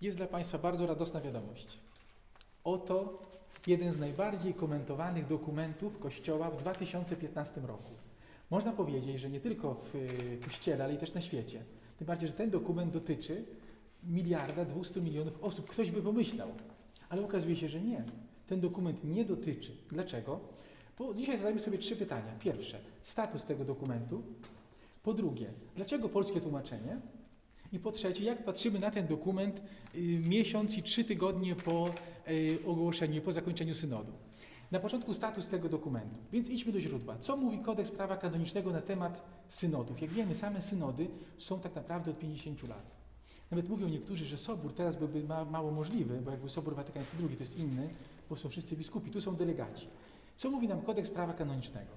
Jest dla Państwa bardzo radosna wiadomość. Oto jeden z najbardziej komentowanych dokumentów Kościoła w 2015 roku. Można powiedzieć, że nie tylko w y, Kościele, ale i też na świecie. Tym bardziej, że ten dokument dotyczy miliarda 200 milionów osób. Ktoś by pomyślał, ale okazuje się, że nie. Ten dokument nie dotyczy. Dlaczego? Bo dzisiaj zadajmy sobie trzy pytania. Pierwsze, status tego dokumentu. Po drugie, dlaczego polskie tłumaczenie? I po trzecie, jak patrzymy na ten dokument y, miesiąc i trzy tygodnie po y, ogłoszeniu, po zakończeniu synodu. Na początku status tego dokumentu. Więc idźmy do źródła. Co mówi kodeks prawa kanonicznego na temat synodów? Jak wiemy, same synody są tak naprawdę od 50 lat. Nawet mówią niektórzy, że sobór teraz byłby ma, mało możliwy, bo jakby sobór watykański II to jest inny, bo są wszyscy biskupi, tu są delegaci. Co mówi nam kodeks prawa kanonicznego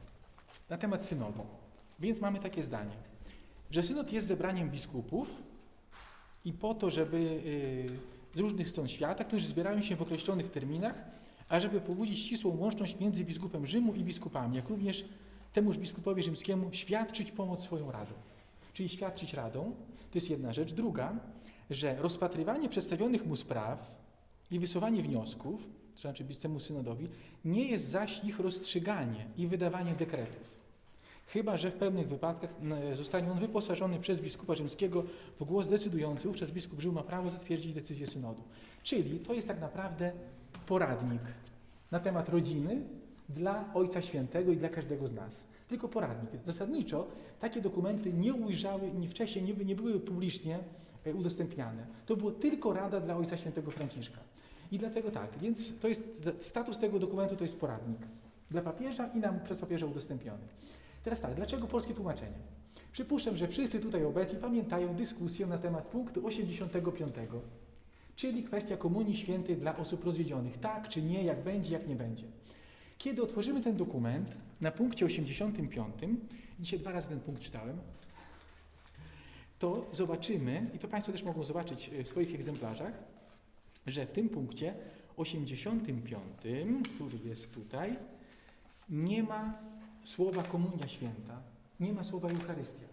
na temat synodu? Więc mamy takie zdanie, że synod jest zebraniem biskupów i po to, żeby y, z różnych stron świata, którzy zbierają się w określonych terminach, ażeby pobudzić ścisłą łączność między biskupem Rzymu i biskupami, jak również temuż biskupowi rzymskiemu świadczyć pomoc swoją radą. Czyli świadczyć radą, to jest jedna rzecz. Druga, że rozpatrywanie przedstawionych mu spraw i wysuwanie wniosków, to znaczy temu synodowi, nie jest zaś ich rozstrzyganie i wydawanie dekretów. Chyba, że w pewnych wypadkach n- zostanie on wyposażony przez biskupa rzymskiego w głos decydujący, wówczas biskup Rzymu ma prawo zatwierdzić decyzję synodu. Czyli to jest tak naprawdę poradnik na temat rodziny dla Ojca Świętego i dla każdego z nas. Tylko poradnik. Zasadniczo takie dokumenty nie ujrzały, nie wcześniej nie, nie były publicznie e, udostępniane. To było tylko rada dla Ojca Świętego Franciszka. I dlatego tak, więc to jest, status tego dokumentu to jest poradnik dla papieża i nam przez papieża udostępniony. Teraz tak, dlaczego polskie tłumaczenie? Przypuszczam, że wszyscy tutaj obecni pamiętają dyskusję na temat punktu 85, czyli kwestia komunii świętej dla osób rozwiedzionych. Tak czy nie, jak będzie, jak nie będzie. Kiedy otworzymy ten dokument na punkcie 85, dzisiaj dwa razy ten punkt czytałem, to zobaczymy, i to Państwo też mogą zobaczyć e, w swoich egzemplarzach, że w tym punkcie 85, który jest tutaj, nie ma słowa komunia święta, nie ma słowa Eucharystia.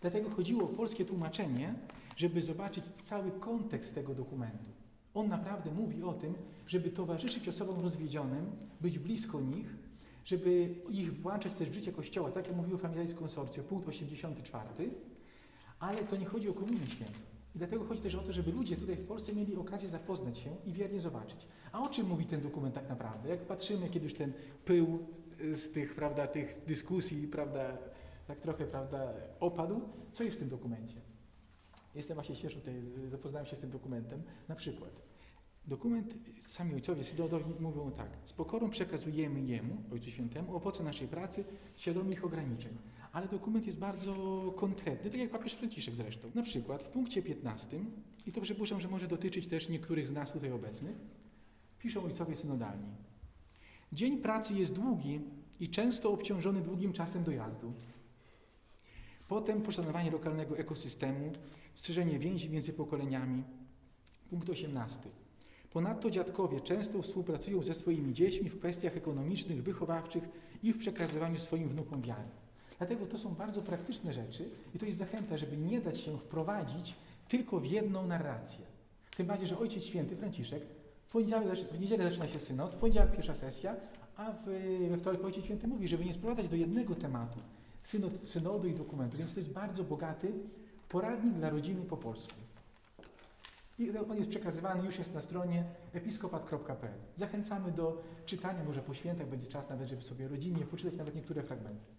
Dlatego chodziło o polskie tłumaczenie, żeby zobaczyć cały kontekst tego dokumentu. On naprawdę mówi o tym, żeby towarzyszyć osobom rozwiedzionym, być blisko nich, żeby ich włączać też w życie Kościoła, tak jak mówiło Familiaris Consortio, punkt 84, ale to nie chodzi o komunię świętą. I dlatego chodzi też o to, żeby ludzie tutaj w Polsce mieli okazję zapoznać się i wiernie zobaczyć. A o czym mówi ten dokument tak naprawdę? Jak patrzymy, kiedy już ten pył z tych, prawda, tych dyskusji, prawda, tak trochę, prawda, opadł, co jest w tym dokumencie? Jestem właśnie świeżo tutaj, zapoznałem się z tym dokumentem. Na przykład, dokument, sami ojcowie synodowi mówią tak, z pokorą przekazujemy Jemu, Ojcu Świętemu, owoce naszej pracy, świadomi ich ograniczeń. Ale dokument jest bardzo konkretny, tak jak papież Franciszek zresztą. Na przykład w punkcie 15, i to przypuszczam, że może dotyczyć też niektórych z nas tutaj obecnych, piszą ojcowie synodalni. Dzień pracy jest długi i często obciążony długim czasem dojazdu. Potem poszanowanie lokalnego ekosystemu, strzeżenie więzi między pokoleniami. Punkt 18. Ponadto dziadkowie często współpracują ze swoimi dziećmi w kwestiach ekonomicznych, wychowawczych i w przekazywaniu swoim wnukom wiary. Dlatego to są bardzo praktyczne rzeczy i to jest zachęta, żeby nie dać się wprowadzić tylko w jedną narrację. Tym bardziej, że Ojciec Święty Franciszek w, poniedziałek, w niedzielę zaczyna się synod, w poniedziałek pierwsza sesja, a w, we wtorek Ojciec Święty mówi, żeby nie sprowadzać do jednego tematu synod, synodu i dokumentu, więc to jest bardzo bogaty poradnik dla rodziny po polsku. I on jest przekazywany, już jest na stronie episkopat.pl. Zachęcamy do czytania, może po świętach będzie czas nawet, żeby sobie rodzinnie poczytać nawet niektóre fragmenty.